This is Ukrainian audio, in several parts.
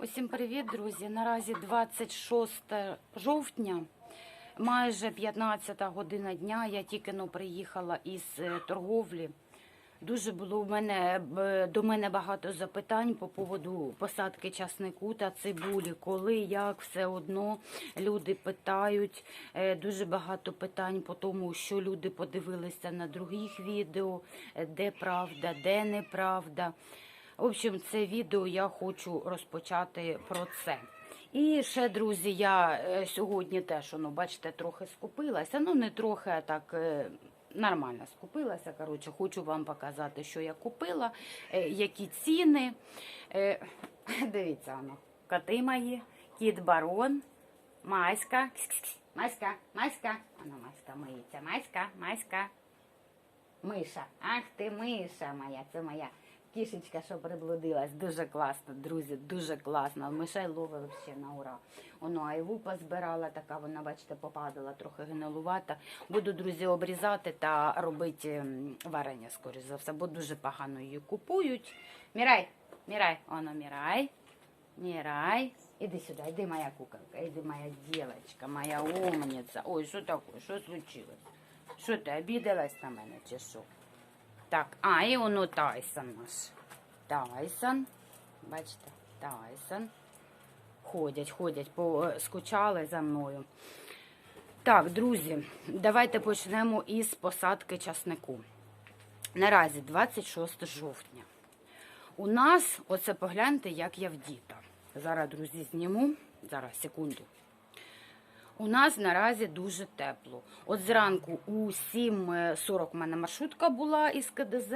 Усім привіт, друзі! Наразі 26 жовтня, майже 15 година дня. Я тільки но приїхала із е, торговлі. Дуже було в мене до мене багато запитань по поводу посадки часнику та цибулі. Коли, як, все одно люди питають. Е, Дуже багато питань по тому, що люди подивилися на других відео, е, де правда, де неправда. В общем, це відео я хочу розпочати про це. І ще, друзі, я е, сьогодні теж, ну, бачите, трохи скупилася. Ну, не трохи, а так е, нормально скупилася. Коротше, хочу вам показати, що я купила, е, які ціни. Дивіться, ну, коти мої, кіт барон, Маська. Кс-кс-кс. Маська, Маська. Вона Маська миється. Маська, Маська. Миша. Ах ти миша моя, це моя кішечка, що приблудилась. Дуже класно, друзі, дуже класно. Мишей ловили ще на ура. Воно айву позбирала, така вона, бачите, попадала, трохи гнилувата. Буду, друзі, обрізати та робити варення, скоріш за все, бо дуже погано її купують. Мірай, мірай, воно мірай. Мирай, иди сюда, иди моя куколка, иди моя девочка, моя умница. Ой, що таке, що случилось? Що ти, обідалась на мене чи що? Так, а, і воно Тайсон наш. Тайсон, бачите, Тайсон. Ходять, ходять, е, скучали за мною. Так, друзі, давайте почнемо із посадки часнику. Наразі 26 жовтня. У нас, оце погляньте, як я вдіта. Зараз, друзі, зніму. Зараз, секунду. У нас наразі дуже тепло. От зранку у 7.40 в мене маршрутка була із КДЗ.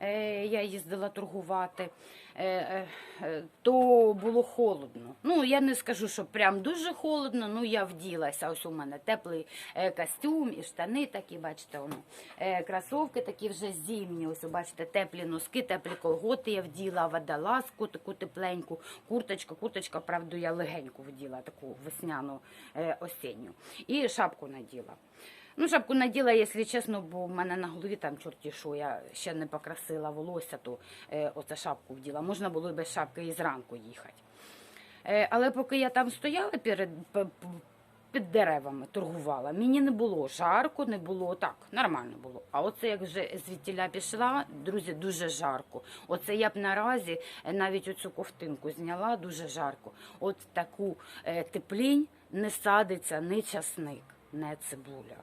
е, Я їздила торгувати. Е, е, е, То було холодно. Ну, я не скажу, що прям дуже холодно, ну я вділася. Ось у мене теплий костюм і штани такі, бачите, воно. Кросовки такі вже зимні. Ось, бачите, теплі носки, теплі колготи я вділа, водолазку таку тепленьку, курточка, курточка, правда, я легеньку вділа, таку весняну осінню. І шапку наділа. Ну, шапку наділа, якщо чесно, бо в мене на голові там чорті що, я ще не покрасила волосся, то е, оце шапку вділа. Можна було без шапки і зранку їхати. Е, але поки я там стояла перед, під деревами, торгувала, мені не було жарко, не було так, нормально було. А оце як вже звідтіля пішла, друзі, дуже жарко. Оце я б наразі е, навіть оцю ковтинку зняла, дуже жарко. От таку е, теплінь не садиться ні часник, не цибуля.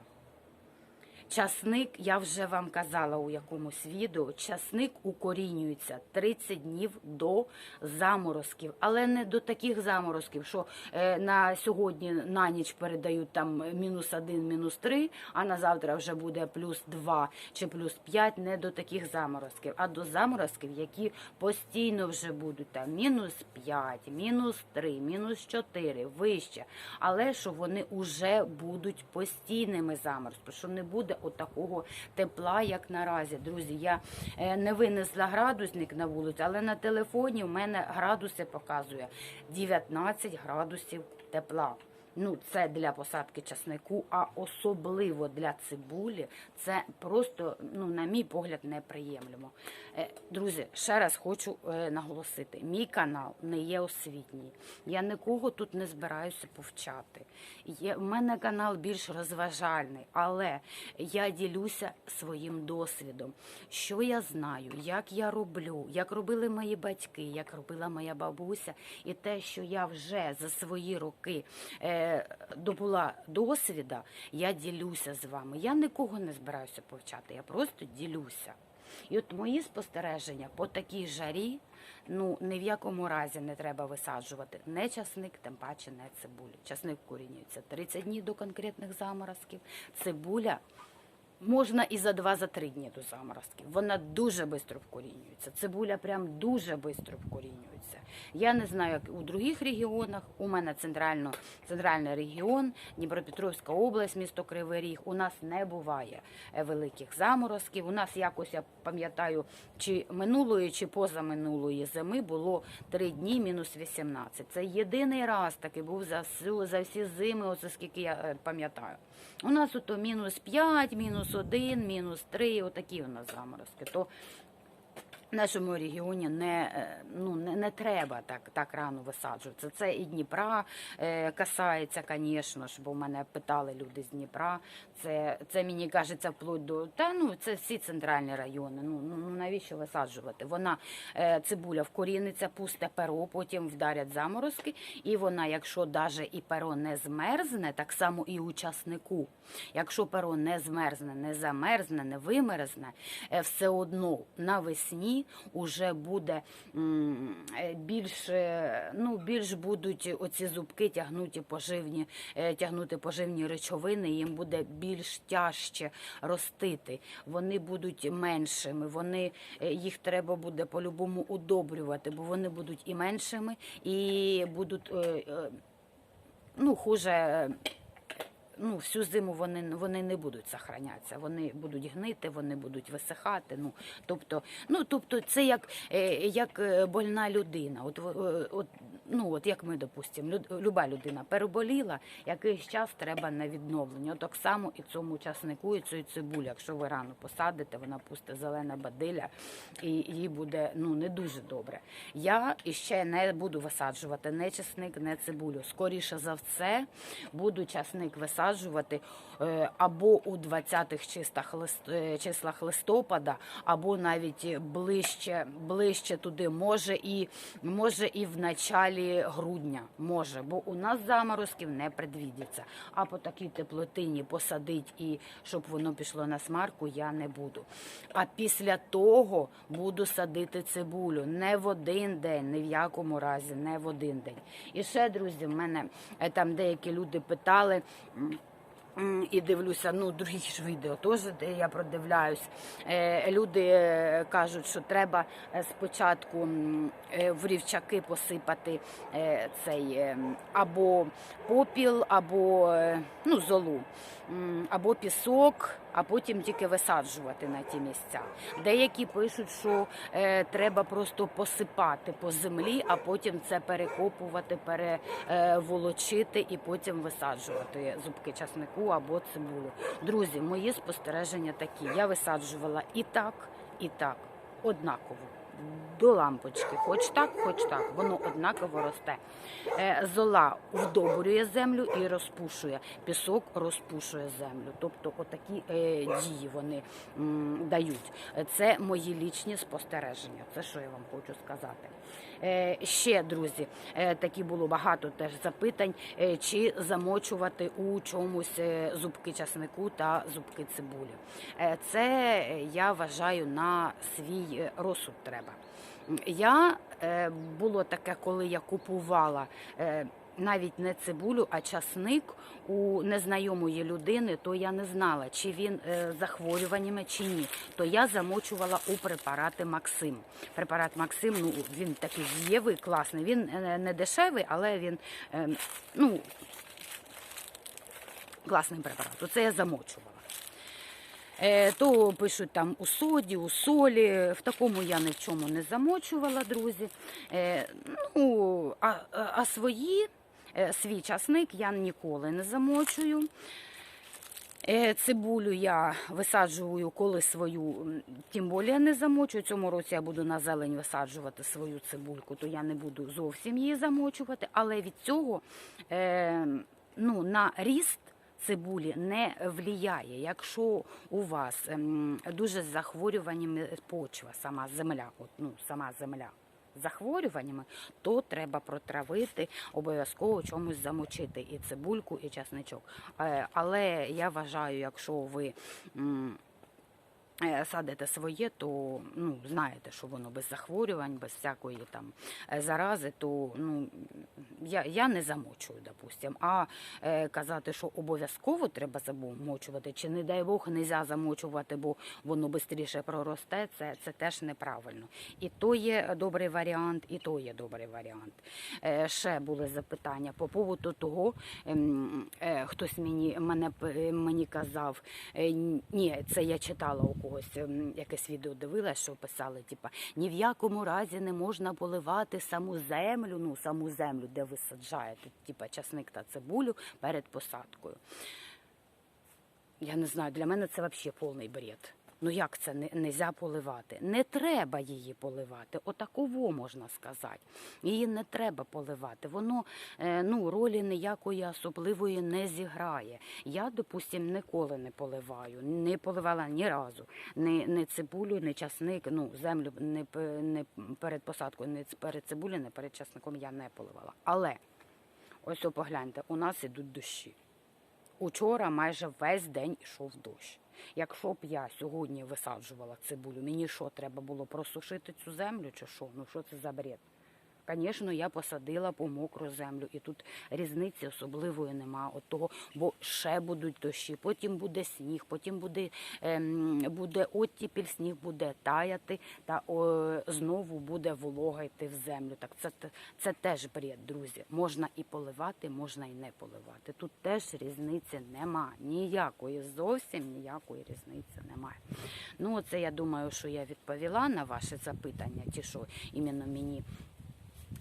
Часник, я вже вам казала у якомусь відео, часник укорінюється 30 днів до заморозків, але не до таких заморозків, що е, на сьогодні на ніч передають там мінус 1, мінус 3, а на завтра вже буде плюс 2 чи плюс 5, не до таких заморозків, а до заморозків, які постійно вже будуть там мінус 5, мінус 3, мінус 4, вище, але що вони вже будуть постійними заморозками, що не буде отакого тепла, як наразі. Друзі, я е, не винесла градусник на вулицю, але на телефоні в мене градуси показує 19 градусів тепла. Ну, це для посадки часнику, а особливо для цибулі, це просто, ну, на мій погляд, неприємлемо. Е, Друзі, ще раз хочу е, наголосити: мій канал не є освітній. Я нікого тут не збираюся повчати. В мене канал більш розважальний, але я ділюся своїм досвідом, що я знаю, як я роблю, як робили мої батьки, як робила моя бабуся, і те, що я вже за свої роки е, добула досвіда, я ділюся з вами. Я нікого не збираюся повчати, я просто ділюся. І от мої спостереження по такій жарі, ну ні в якому разі не треба висаджувати не часник, тим паче не цибулю. Часник корінюється 30 днів до конкретних заморозків. Цибуля можна і за 2-3 дні до заморозків. Вона дуже швидко вкорінюється. Цибуля прям дуже швидко вкорінюється. Я не знаю, як у других регіонах. У мене центральний регіон, Дніпропетровська область, місто Кривий Ріг. У нас не буває е, великих заморозків. У нас якось я пам'ятаю, чи минулої, чи позаминулої зими було 3 дні мінус 18. Це єдиний раз такий був за всю за всі зими, оце скільки я е, пам'ятаю. У нас ото мінус 5, мінус 1, мінус 3, отакі у нас заморозки. То В нашому регіоні не, е, ну, не, не треба так, так рано висаджуватися. Це і Дніпра е, касається, звісно ж, бо мене питали люди з Дніпра. Це, це мені кажеться вплоть до та ну це всі центральні райони. Ну, ну ну, навіщо висаджувати? Вона е, цибуля вкоріниться, пусте перо, потім вдарять заморозки, і вона, якщо даже і перо не змерзне, так само і у часнику. Якщо перо не змерзне, не замерзне, не вимерзне, е, все одно навесні уже буде е, більш, е, ну, більш будуть оці зубки тягнути поживні, е, тягнути поживні речовини, їм буде більш тяжче ростити. Вони будуть меншими, вони, е, їх треба буде по-любому удобрювати, бо вони будуть і меншими, і будуть. Ну, хуже ну, всю зиму вони, вони не будуть сохранятися. Вони будуть гнити, вони будуть висихати. Ну, тобто, ну, тобто це як, е, як е, больна людина. От, е, от, ну, от як ми, допустимо, люд, люба людина переболіла, якийсь час треба на відновлення. Так само і цьому часнику, і цій цибулі. Якщо ви рано посадите, вона пусте зелена бадиля, і їй буде ну, не дуже добре. Я іще не буду висаджувати не часник, не цибулю. Скоріше за все, буду часник висаджувати е, або у 20-х числах, лист, е, числах листопада, або навіть ближче, ближче туди, може і, може і в началі грудня, може, бо у нас заморозків не предвідиться. А по такій теплотині посадить і щоб воно пішло на смарку, я не буду. А після того буду садити цибулю не в один день, ні в якому разі, не в один день. І ще, друзі, в мене е, там деякі люди питали. І дивлюся, ну другі ж відео теж, де я продивляюсь. Е, люди е, кажуть, що треба е, спочатку в рівчаки посипати цей або попіл, або ну, золу, або пісок, а потім тільки висаджувати на ті місця. Деякі пишуть, що е, треба просто посипати по землі, а потім це перекопувати, переволочити і потім висаджувати зубки часнику або цибулю. Друзі, мої спостереження такі. Я висаджувала і так, і так, однаково. До лампочки, хоч так, хоч так, воно однаково росте. Е, Зола вдобрює землю і розпушує. Пісок розпушує землю. Тобто, отакі е, дії вони дають. Це мої лічні спостереження. Це що я вам хочу сказати. Е, ще, друзі, е, такі було багато теж запитань, е, чи замочувати у чомусь зубки часнику та зубки цибулі. Це я вважаю на свій розсуд треба. Я було таке, коли я купувала. Навіть не цибулю, а часник у незнайомої людини, то я не знала, чи він е, захворюваннями чи ні. То я замочувала у препарати Максим. Препарат Максим, ну він такий дієвий, класний. Він е, не дешевий, але він е, ну, класний препарат. Оце я замочувала. То пишуть там у соді, у солі. В такому я ні в чому не замочувала, друзі. Ну, а, а свої, свій часник я ніколи не замочую. Е, Цибулю я висаджую, коли свою, тим більше не замочую. Цьому році я буду на зелень висаджувати свою цибульку, то я не буду зовсім її замочувати. Але від цього е, ну, на ріст цибулі не влияє. Якщо у вас ем, дуже з почва, сама земля, от, ну, сама земля. Захворюваннями, то треба протравити, обов'язково чомусь замочити і цибульку, і часничок. Е, Але я вважаю, якщо ви садите своє, то ну, знаєте, що воно без захворювань, без всякої там е, зарази, то ну, я, я не замочую, допустим. А е, казати, що обов'язково треба замочувати, чи не дай Бог, не можна замочувати, бо воно швидше проросте, це, це теж неправильно. І то є добрий варіант, і то є добрий варіант. Е, ще були запитання по поводу того, ем, е, хтось мені, мене, мені казав, е, ні, це я читала у когось, ем, якесь відео дивила, що писали, типа, ні в якому разі не можна поливати саму землю, ну саму землю, де ви саджаєте, типа часник та цибулю перед посадкою. Я не знаю, для мене це взагалі повний бред. Ну як це не нельзя поливати? Не треба її поливати. Отаково можна сказати. Її не треба поливати. Воно е, ну, ролі ніякої особливої не зіграє. Я, допустим, ніколи не поливаю, не поливала ні разу. Ні, ні цибулю, ні часник, ну, землю не, не перед посадкою, не перед цибулею, не перед часником я не поливала. Але ось погляньте, у нас ідуть дощі. Учора майже весь день йшов дощ. Якщо б я сьогодні висаджувала цибулю, мені що, треба було просушити цю землю чи що? Ну що це за бред? Звісно, я посадила по мокру землю, і тут різниці особливої нема от того, бо ще будуть дощі, потім буде сніг, потім буде, ем, буде оттіпіль, сніг буде таяти, та о, знову буде волога йти в землю. Так це, це теж бред, друзі. Можна і поливати, можна і не поливати. Тут теж різниці нема. Ніякої, зовсім ніякої різниці немає. Ну, оце я думаю, що я відповіла на ваше запитання, ті, що іменно мені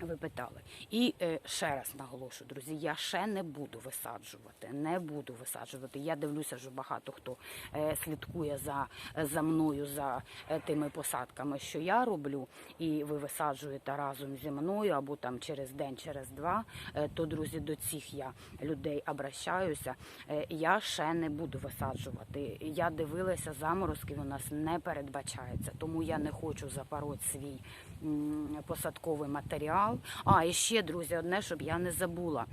ви питали. І е, ще раз наголошую, друзі, я ще не буду висаджувати. Не буду висаджувати. Я дивлюся, що багато хто е, слідкує за, за мною, за е, тими посадками, що я роблю, і ви висаджуєте разом зі мною або там через день, через два. Е, то, друзі, до цих я людей обращаюся. Е, я ще не буду висаджувати. Я дивилася, заморозків у нас не передбачається, тому я не хочу запороти свій посадковий матеріал. А, і ще, друзі, одне, щоб я не забула.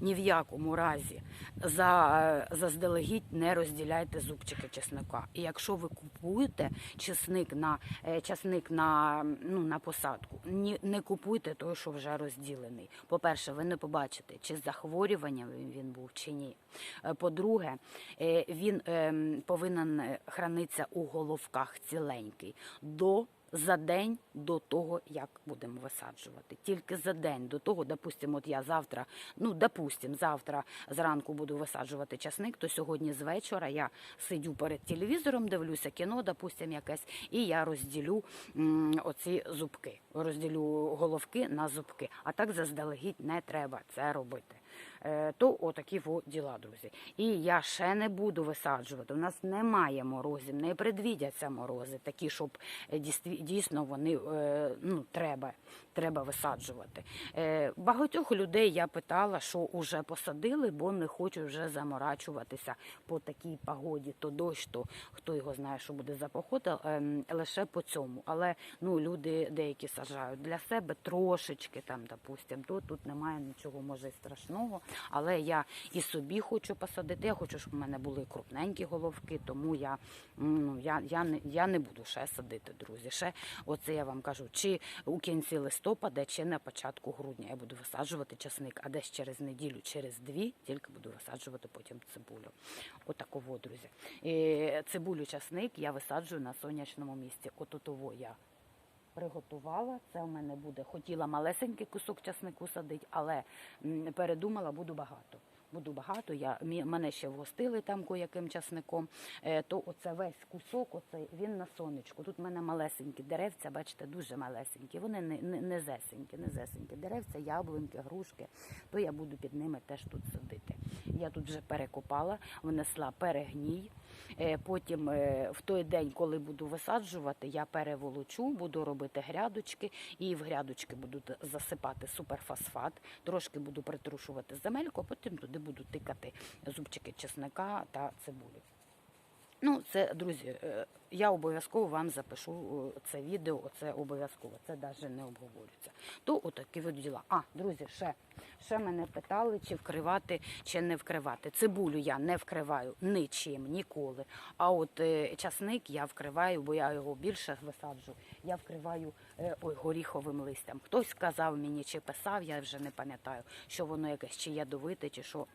Ні в якому разі за, заздалегідь не розділяйте зубчики чесника. І якщо ви купуєте чесник на, е, часник на, ну, на посадку, ні, не купуйте той, що вже розділений. По-перше, ви не побачите, чи з захворюванням він- був, чи ні. Е, По-друге, е, він ем, повинен хранитися у головках ціленький до за день до того, як будемо висаджувати. Тільки за день до того, допустимо, от я завтра, ну допустим, завтра зранку буду висаджувати часник, то сьогодні з вечора я сидю перед телевізором, дивлюся кіно, допустим, якесь, і я розділю оці зубки, розділю головки на зубки. А так заздалегідь не треба це робити. Е, То отакі во діла, друзі. І я ще не буду висаджувати. У нас немає морозів, не предвідяться морози, такі, щоб е, дійсно вони е, ну, треба, треба висаджувати. Багатьох людей я питала, що вже посадили, бо не хочуть вже заморачуватися по такій погоді, то дощ, то хто його знає, що буде за погода, лише по цьому. Але ну, люди деякі саджають для себе трошечки, там, допустим, то тут немає нічого може страшного. Але я і собі хочу посадити. Я хочу, щоб в мене були крупненькі головки, тому я, ну, я, я, не, я не буду ще садити, друзі. Ще оце я вам кажу, чи у кінці листопада, чи на початку грудня я буду висаджувати часник, а десь через неділю, через дві тільки буду висаджувати потім цибулю. Отаково, друзі. І цибулю часник я висаджую на сонячному місці. Отутово я приготувала. Це у мене буде. Хотіла малесенький кусок часнику садити, але передумала, буду багато. Буду багато. Я мене ще вгостили там яким часником. Е, то оце весь кусок, оцей він на сонечку. Тут в мене малесенькі деревця, бачите, дуже малесенькі. Вони не, не, не зесенькі, не зесенькі. Деревця, яблуньки, грушки. То я буду під ними теж тут садити. Я тут вже перекопала, внесла перегній. Е, Потім е, в той день, коли буду висаджувати, я переволочу, буду робити грядочки, і в грядочки буду засипати суперфосфат, трошки буду притрушувати земельку, а потім туди буду тикати зубчики чесника та цибулі. Ну, це, друзі, е, я обов'язково вам запишу е, це відео, це обов'язково, це навіть не обговорюється. То отакі от діла. А, друзі, ще, ще мене питали, чи вкривати, чи не вкривати. Цибулю я не вкриваю нічим, ніколи. А от е, часник я вкриваю, бо я його більше висаджу, я вкриваю ой, горіховим листям. Хтось сказав мені, чи писав, я вже не пам'ятаю, що воно якесь чи ядовите, чи що.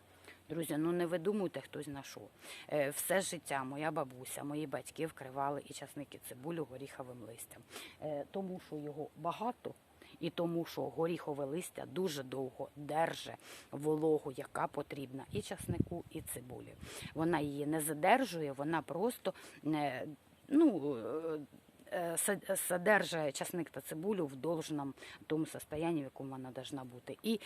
Друзі, ну не видумуйте хтось на що. Е, Все життя моя бабуся, мої батьки вкривали і часники цибулю горіховим листям. Е, Тому що його багато. І тому, що горіхове листя дуже довго держить вологу, яка потрібна і часнику, і цибулі. Вона її не задержує, вона просто е, ну, е, е, часник та цибулю в должному тому состоянні, в якому вона должна бути. І,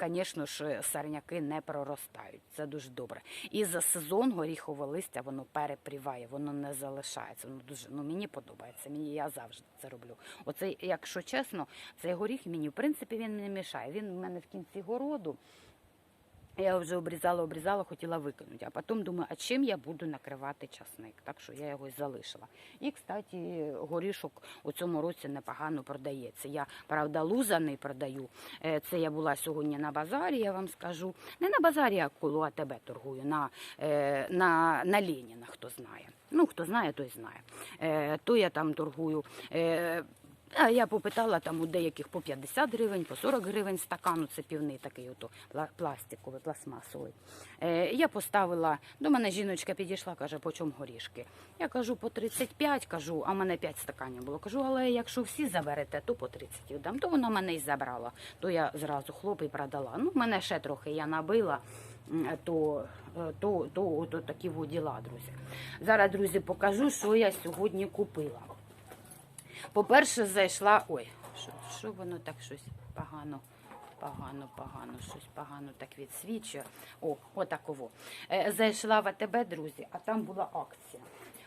звісно ж, сорняки не проростають. Це дуже добре. І за сезон горіхове листя воно перепріває, воно не залишається. Воно дуже ну мені подобається. Мені я завжди це роблю. Оце, якщо чесно, цей горіх мені в принципі він не мішає. Він в мене в кінці городу. Я вже обрізала, обрізала, хотіла викинути. А потім думаю, а чим я буду накривати часник? Так що я його й залишила. І, кстати, горішок у цьому році непогано продається. Я, правда, лузаний продаю. Е, Це я була сьогодні на базарі, я вам скажу. Не на базарі, а коло АТБ торгую, на, е, на, на Леніна, хто знає. Ну, хто знає, той знає. Е, То я там торгую. Е, а я попитала там у деяких по 50 гривень, по 40 гривень стакану, це півний такий ото пластиковий, пластмасовий. Е, я поставила, до мене жіночка підійшла, каже, по чому горішки. Я кажу, по 35, кажу, а в мене 5 стаканів було. Кажу, але якщо всі заберете, то по 30 віддам. То вона мене і забрала. То я зразу хлоп продала. Ну, мене ще трохи я набила. м, То, е, то, то, то такі во діла, друзі. Зараз, друзі, покажу, що я сьогодні купила. По-перше, зайшла. Ой, що, що воно так щось погано. Погано, погано, щось погано так відсвічує. О, отаково. Е, зайшла в АТБ, друзі, а там була акція.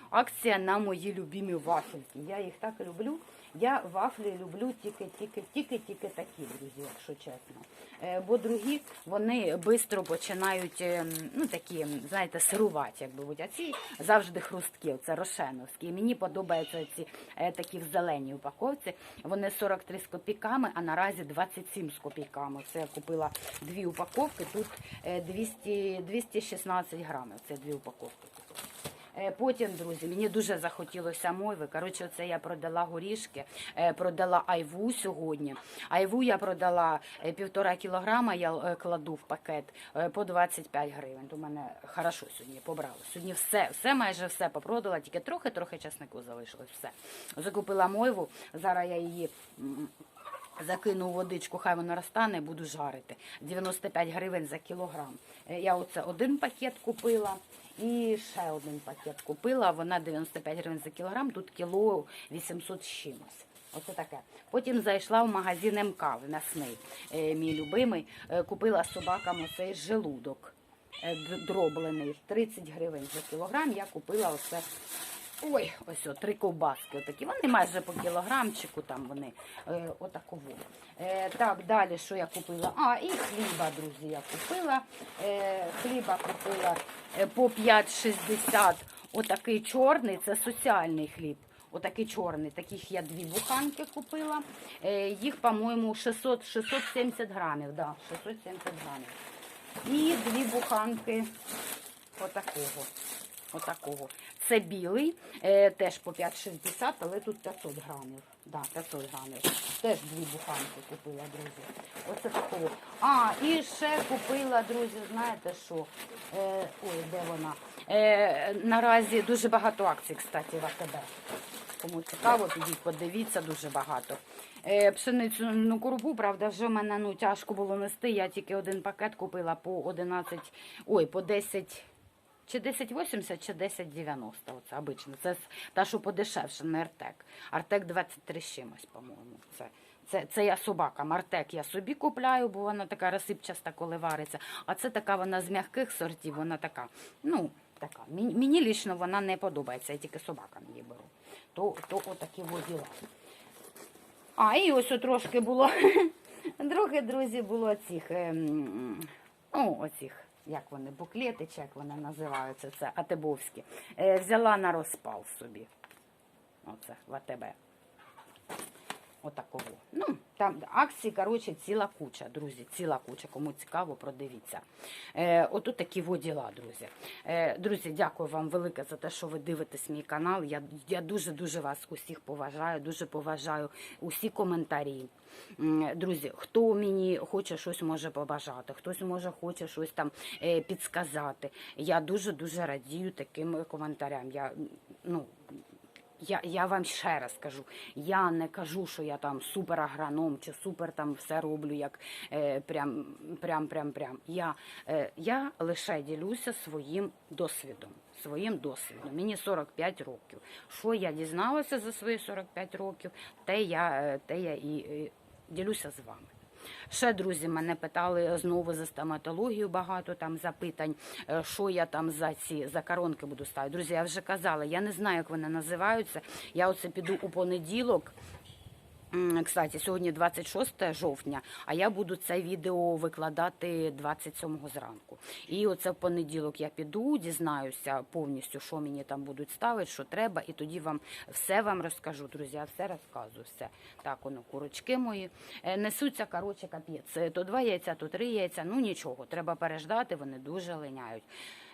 Акція на мої любимі вафельки. Я їх так люблю. Я вафлі люблю тільки, тільки, тільки, тільки такі, друзі, якщо чесно. Е, бо другі вони швидко починають, е, ну такі, знаєте, сирувати, як би будь. А ці завжди хрусткі, це рошеновські. Мені подобаються ці е, такі в зеленій упаковці. Вони 43 з копійками, а наразі 27 з копійками. Це я купила дві упаковки, тут е, 200, 216 грамів. Це дві упаковки. Е, Потім, друзі, мені дуже захотілося мойви. Коротше, це я продала горішки, е, продала айву сьогодні. Айву я продала е, півтора кілограма, я кладу в пакет по 25 гривень. В мене хорошо сьогодні побрали. Сьогодні все, все майже все попродала, тільки трохи-трохи часнику залишилось. Все. Закупила мойву, зараз я її. Закину водичку, хай вона розтане, буду жарити. 95 гривень за кілограм. Я оце один пакет купила і ще один пакет купила. Вона 95 гривень за кілограм, тут кіло 800 з чимось. Оце таке. Потім зайшла в магазин МК м'ясний, е, мій любимий. Е, Купила собакам оцей желудок е, дроблений. 30 гривень за кілограм. Я купила оце Ой, ось о, три ковбаски. Отакі. Вони майже по кілограмчику, там вони е, отаково. Е, так, далі що я купила? А, і хліба, друзі, я купила. Е, хліба купила е, по 5,60. Отакий чорний, це соціальний хліб. Отакий чорний, таких я дві буханки купила. Е, їх, по-моєму, 600, 670 грамів. Да, 670 грамів. І дві буханки отакого. Отакого. Це білий, е, теж по 5,60, але тут 500 грамів. Да, 500 грамів. Теж дві буханки купила, друзі. Оце такого. А, і ще купила, друзі, знаєте що? Е, ой, де вона? Е, наразі дуже багато акцій, кстати, в АТБ. Кому цікаво, підіть, подивіться, дуже багато. Е, пшеницю ну, правда, вже в мене ну, тяжко було нести. Я тільки один пакет купила по 11, ой, по 10. Чи 1080, чи 1090, оце обично. Це та, що подешевше, не Артек. Артек 23 з чимось, по-моєму. Це, це, це я собакам. Артек я собі купляю, бо вона така розсипчаста, коли вариться. А це така вона з м'яких сортів, вона така, ну, така. Мені, мені лічно вона не подобається, я тільки собакам її беру. То, то отакі от діла. А, і ось о, трошки було, трохи, друзі, було цих, ем, ну, оцих, як вони, буклети, чи як вони називаються, це атебовські. Е, взяла на розпал собі. Оце в АТБ. Отакого. Ну, там акцій, коротше, ціла куча, друзі, ціла куча. Кому цікаво, продивіться. Е, отут такі во діла, друзі. Е, друзі, дякую вам велике за те, що ви дивитесь мій канал. Я, дуже-дуже вас усіх поважаю, дуже поважаю усі коментарі. Друзі, хто мені хоче щось може побажати, хтось може хоче щось там е, підсказати. Я дуже-дуже радію таким коментарям. Я, ну, я, я вам ще раз кажу, я не кажу, що я там супер агроном чи супер там все роблю, як е, прям, прям, прям, прям. Я, е, я лише ділюся своїм досвідом, своїм досвідом. Мені 45 років. Що я дізналася за свої 45 років, те я, е, те я і е, ділюся з вами. Ще друзі мене питали знову за стоматологію багато там запитань, е, що я там за ці за коронки буду ставити. Друзі, я вже казала, я не знаю, як вони називаються. Я оце піду у понеділок. Кстати, сьогодні 26 жовтня, а я буду це відео викладати 27 зранку. І оце в понеділок я піду, дізнаюся повністю, що мені там будуть ставити, що треба, і тоді вам все вам розкажу, друзі. Я все розказую. Все так, воно курочки мої Е, несуться. Коротше, капець. Е, То два яйця, то три яйця. Ну нічого, треба переждати. Вони дуже линяють.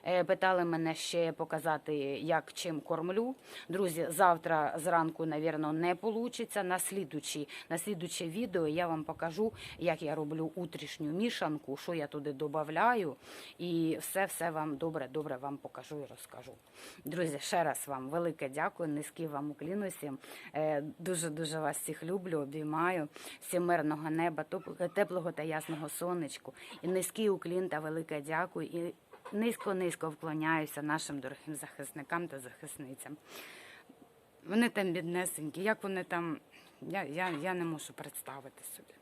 Е, Питали мене ще показати, як чим кормлю. Друзі, завтра зранку, навірно, не вийде. На слідучі, на слідуче відео я вам покажу, як я роблю утрішню мішанку, що я туди додаю. І все-все вам добре, добре вам покажу і розкажу. Друзі, ще раз вам велике дякую, низький вам уклін усім. Е, Дуже-дуже вас всіх люблю, обіймаю. Всім мирного неба, теплого та ясного сонечку. І низький уклін та велике дякую. Низько-низько вклоняюся нашим дорогим захисникам та захисницям. Вони там біднесенькі, як вони там, я, я, я не можу представити собі.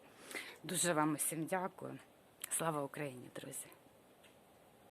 Дуже вам усім дякую. Слава Україні, друзі!